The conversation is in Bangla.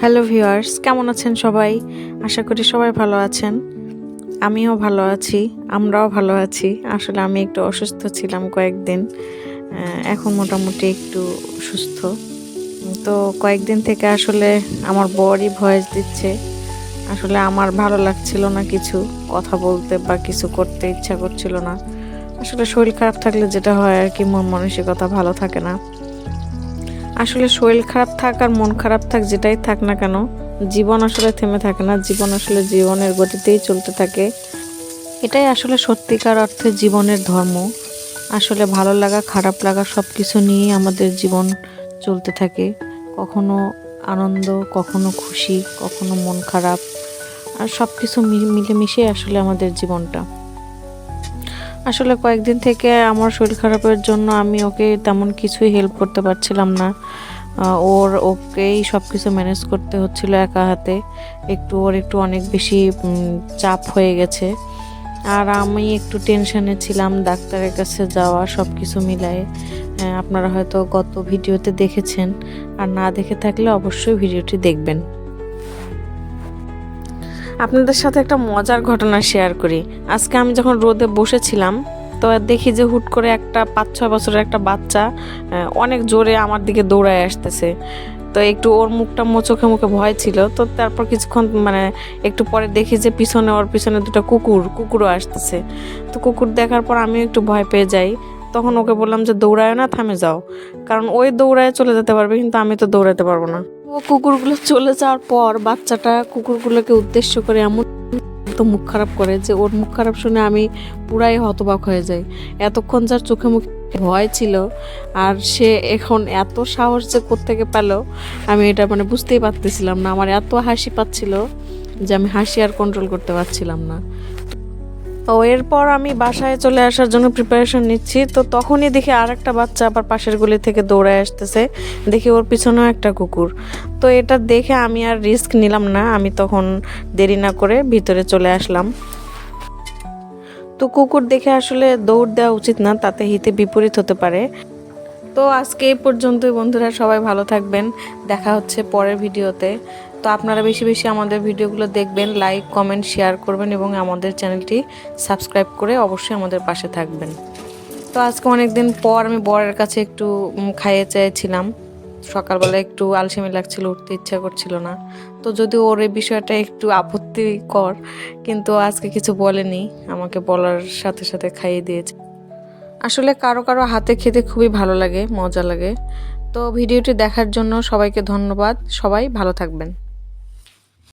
হ্যালো ভিউয়ার্স, কেমন আছেন সবাই? আশা করি সবাই ভালো আছেন। আমিও ভালো আছি, আমরাও ভালো আছি। আসলে আমি একটু অসুস্থ ছিলাম কয়েকদিন এখন মোটামুটি একটু সুস্থ। তো কয়েকদিন থেকে আসলে আমার বরই ভয়েস দিচ্ছে। আসলে আমার ভালো লাগছিল না কিছু, কথা বলতে বা কিছু করতে ইচ্ছা করছিল না। আসলে শরীর খারাপ থাকলে যেটা হয় আর কি, মন মানসিকতা ভালো থাকে না। আসলে শরীর খারাপ থাক আর মন খারাপ থাক, যেটাই থাক না কেন, জীবন আসলে থেমে থাকে না, জীবন আসলে জীবনের গতিতেই চলতে থাকে। এটাই আসলে সত্যিকার অর্থে জীবনের ধর্ম। আসলে ভালো লাগা, খারাপ লাগা সব কিছু নিয়েই আমাদের জীবন চলতে থাকে। কখনো আনন্দ, কখনো খুশি, কখনো মন খারাপ, আর সব কিছু মিলেমিশে আসলে আমাদের জীবনটা। আসলে কয়েকদিন থেকে আমার শরীর খারাপের জন্য আমি ওকে তেমন কিছুই হেল্প করতে পারছিলাম না। ওর ওকেই সব কিছু ম্যানেজ করতে হচ্ছিল একা হাতে। একটু ওর একটু অনেক বেশি চাপ হয়ে গেছে। আর আমি একটু টেনশনে ছিলাম ডাক্তারের কাছে যাওয়া সব কিছু মিলায়ে আপনারা হয়তো গত ভিডিওতে দেখেছেন। আর না দেখে থাকলে অবশ্যই ভিডিওটি দেখবেন। আপনাদের সাথে একটা মজার ঘটনা শেয়ার করি। আজকে আমি যখন রোদে বসেছিলাম, তো দেখি যে হুট করে একটা পাঁচ ছয় বছরের একটা বাচ্চা অনেক জোরে আমার দিকে দৌড়ায় আসতেছে। তো একটু ওর মুখটা মো চোখে মুখে ভয় ছিল, তো তারপর কিছুক্ষণ মানে একটু পরে দেখি যে পিছনে, ওর পিছনে দুটো কুকুর, কুকুরও আসতেছে। তো কুকুর দেখার পর আমিও একটু ভয় পেয়ে যাই। তখন ওকে বললাম যে দৌড়ায় না, থামে যাও। কারণ ওই দৌড়ায় চলে যেতে পারবে, কিন্তু আমি তো দৌড়াতে পারব না। ও কুকুরগুলো চলে যাওয়ার পর বাচ্চাটা কুকুরগুলোকে উদ্দেশ্য করে এমন তো মুখ খারাপ করে যে ওর মুখ খারাপ শুনে আমি পুরাই হতবাক হয়ে যাই। এতক্ষণ যার চোখে মুখে ভয় ছিল আর সে এখন এত সাহস যে কোত্থেকে পেল, আমি এটা মানে বুঝতেই পারতেছিলাম না। আমার এত হাসি পাচ্ছিল যে আমি হাসি আর কন্ট্রোল করতে পারছিলাম না। তো এরপর আমি বাসায় চলে আসার জন্য প্রিপারেশন নিচ্ছি। তো তখনই দেখি আর একটা বাচ্চা আবার পাশের গলি থেকে দৌড়ায় আসতেছে। দেখি ওর পিছনেও একটা কুকুর। তো এটা দেখে আমি আর রিস্ক নিলাম না। আমি তখন দেরি না করে ভিতরে চলে আসলাম। তো কুকুর দেখে আসলে দৌড় দেওয়া উচিত না, তাতে হিতে বিপরীত হতে পারে। তো আজকে এই পর্যন্তই বন্ধুরা, সবাই ভালো থাকবেন। দেখা হচ্ছে পরের ভিডিওতে। তো আপনারা বেশি বেশি আমাদের ভিডিওগুলো দেখবেন লাইক কমেন্ট শেয়ার করবেন এবং আমাদের চ্যানেলটি সাবস্ক্রাইব করে অবশ্যই আমাদের পাশে থাকবেন। তো আজকে অনেক দিন পর আমি বরের কাছে একটু খাইয়ে চেয়েছিলাম। সকালবেলা একটু আলসেমি লাগছিল, উঠতে ইচ্ছা করছিল না। তো যদি ওর এই বিষয়টা একটু আপত্তিকর, কিন্তু আজকে কিছু বলেনি। আমাকে বলার সাথে সাথে খাইয়ে দিয়েছে। আসলে কারও কারও হাতে খেতে খুবই ভালো লাগে, মজা লাগে। তো ভিডিওটি দেখার জন্য সবাইকে ধন্যবাদ। সবাই ভালো থাকবেন।